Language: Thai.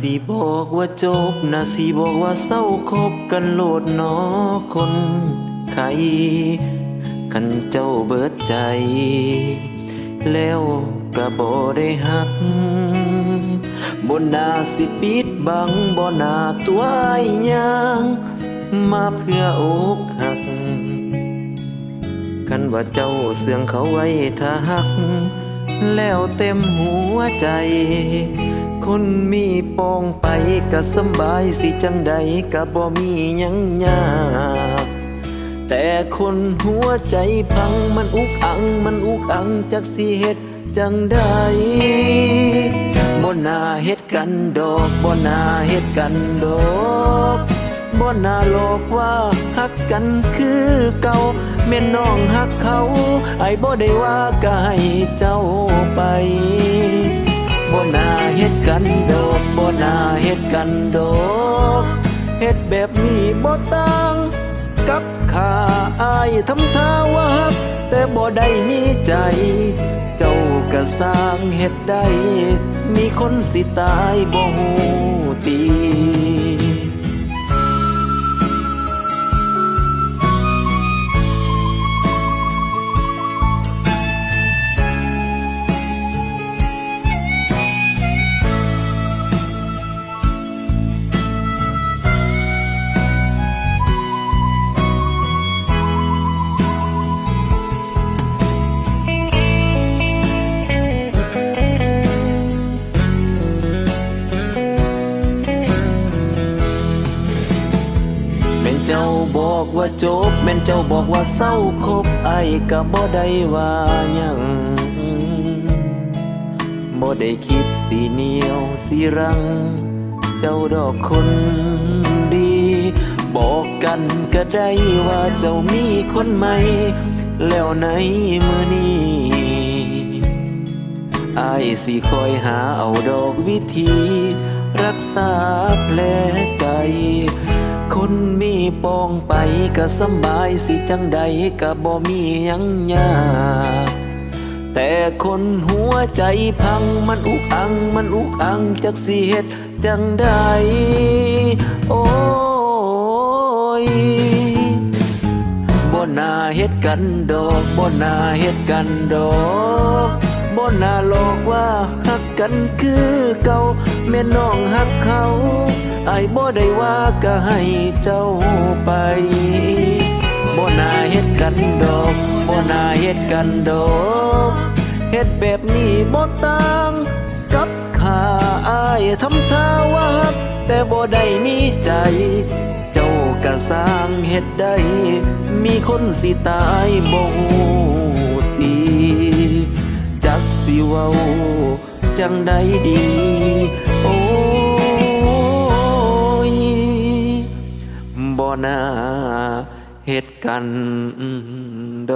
สิบอกว่าจบนาสิบอกว่าเศร้าคบกันโลดนอคนไข้คันเจ้าเบิดใจ แล้วก็บ่ได้หักบนนาสิปิดบังบ่นาตัวอายยางมาเพื่ออกหักกันว่าเจ้าเสื่องเขาไว้ถ้าหัก แล้วเต็มหัวใจ คนมีปองไปก็สบายสิจังใดก็บ่มียังยากแต่คนหัวใจพังมันอุกอังมันอุกอังจักสิเฮ็ดจังใดบ่นาเฮ็ดกันดอกบ่นาเฮ็ดกันดอก บ่น่าหลอกว่าฮักกันคือเก่าแม่นน้องฮักเขา ไอ้บ่ได้ว่าก็ให้เจ้าไปบ่น่าเฮ็ดกันดอกบ่น่าเฮ็ดกันดอกเฮ็ดแบบนี้บ่ต่างกับข้าอายทำท่าว่าฮัก แต่บ่ได้มีใจ เจ้าก็สร้างเฮ็ดได้ มีคนสิตายบ่ฮู้ เจ้าบอกว่าจบแม่นเจ้าบอกว่าเศร้าคบไอ้ก็บ่ได้ว่าหยังบ่ได้คิดสีเหนียวสีรัง เจ้าดอกคนดี บอกกันก็ได้ว่าเจ้ามีคนใหม่ แล้วในมือนี้อายสิคอยหาเอาดอกวิธี รักษาแผลใจ คนมีปองไปก็สบายสิจังใดก็บ่มียังยากแต่คนหัวใจพังมันอุกอังมันอุกอังจักสิเฮ็ดจังใดโอ้ยบ่น่าเฮ็ดกันดอกบ่น่าเฮ็ดกันดอกบ่น่าหลอกว่าฮักกันคือเก่าแม่น้องฮักเขา ไอ้บ่ได้ว่าก็ให้เจ้าไปบ่น่าเฮ็ดกันดอกบ่น่าเฮ็ดกันดอกเฮ็ดแบบนี้บ่ต่างกับข้าอายทำท่าว่าแต่บ่ได้มีใจ เจ้าก็สร้างเฮ็ดได้ มีคนสิตายบ่ฮู้ตีจักสิเว้าจังใดดี เฮ็ดกันโด